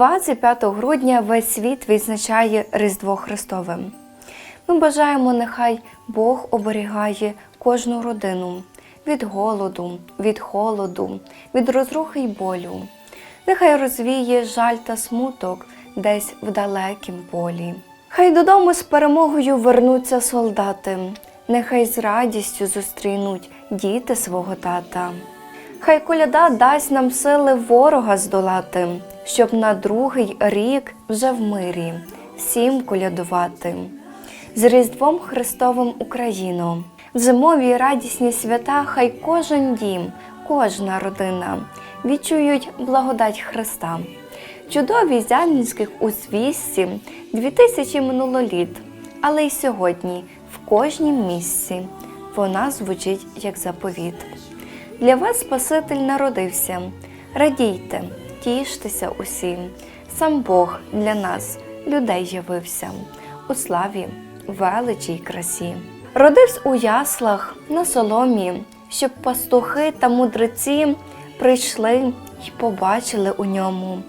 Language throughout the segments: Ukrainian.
25 грудня весь світ відзначає Різдво Христове. Ми бажаємо, нехай Бог оберігає кожну родину від голоду, від холоду, від розрухи й болю. Нехай розвіє жаль та смуток десь в далекім полі. Хай додому з перемогою вернуться солдати, нехай з радістю зустрінуть діти свого тата. Хай коляда дасть нам сили ворога здолати, щоб на другий рік вже в мирі всім колядувати. З Різдвом Христовим Україну, в зимові радісні свята, хай кожен дім, кожна родина відчують благодать Христа. Чудові зянських у звісті дві тисячі минулоліт, але й сьогодні в кожнім місці вона звучить як заповіт. Для вас Спаситель народився. Радійте, тіштеся усі. Сам Бог для нас, людей явився, у славі, величі й красі. Родився у яслах на соломі, щоб пастухи та мудреці прийшли й побачили у ньому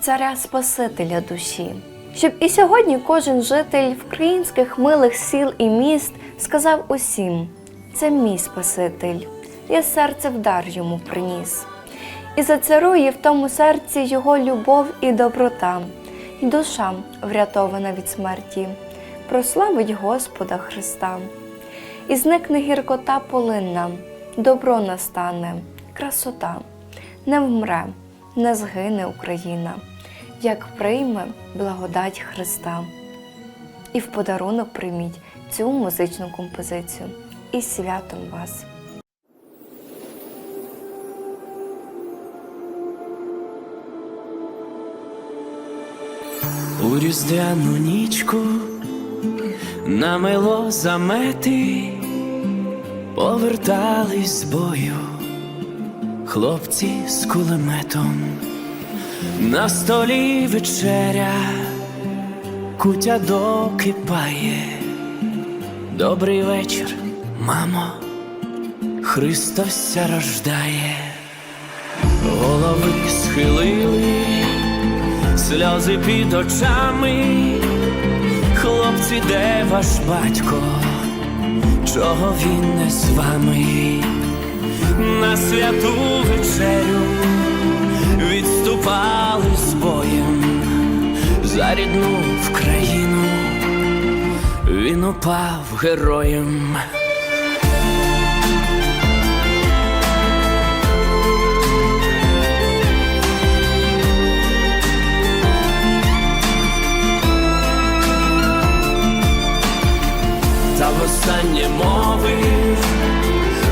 царя Спасителя душі. Щоб і сьогодні кожен житель українських милих сіл і міст сказав усім: це мій Спаситель, я серце в дар йому приніс. І зацарує в тому серці його любов і доброта, і душа, врятована від смерті, прославить Господа Христа. І зникне гіркота полинна, добро настане, красота, не вмре, не згине Україна, як прийме благодать Христа. І в подарунок прийміть цю музичну композицію. І святом вас! У різдвяну нічку намело замети, повертались з бою хлопці з кулеметом, на столі вечеря, кутя докипає. Добрий вечір, мамо, Христос рождає, голови схилили сльози під очами, хлопці, де ваш батько, чого він не з вами? На святу вечерю відступали з боєм за рідну в країну, він упав героєм. Та востаннє мовив,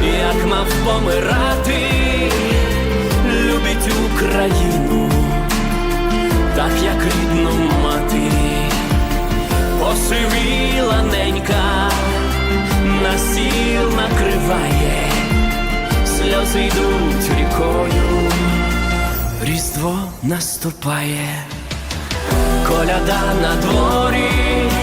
як мав помирати, любить Україну, так як рідну мати, посивіла ненька, на сіл накриває, сльози йдуть рікою, різдво наступає, коляда на дворі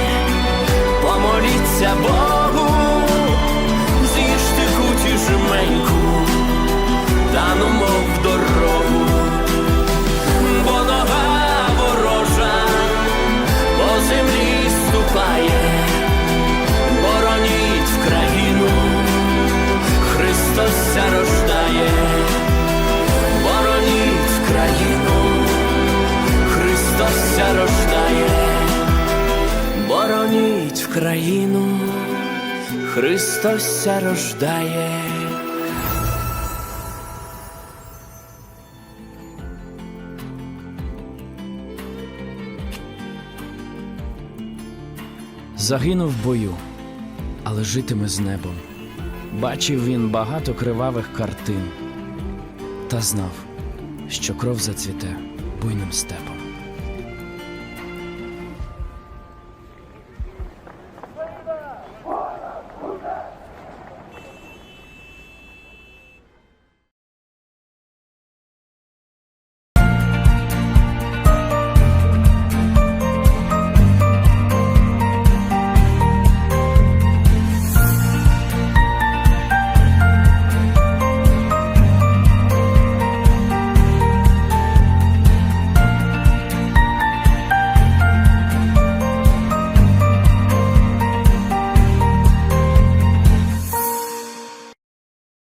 Христос рождає. Загинув в бою, але житиме з небом. Бачив він багато кривавих картин та знав, що кров зацвіте буйним степом.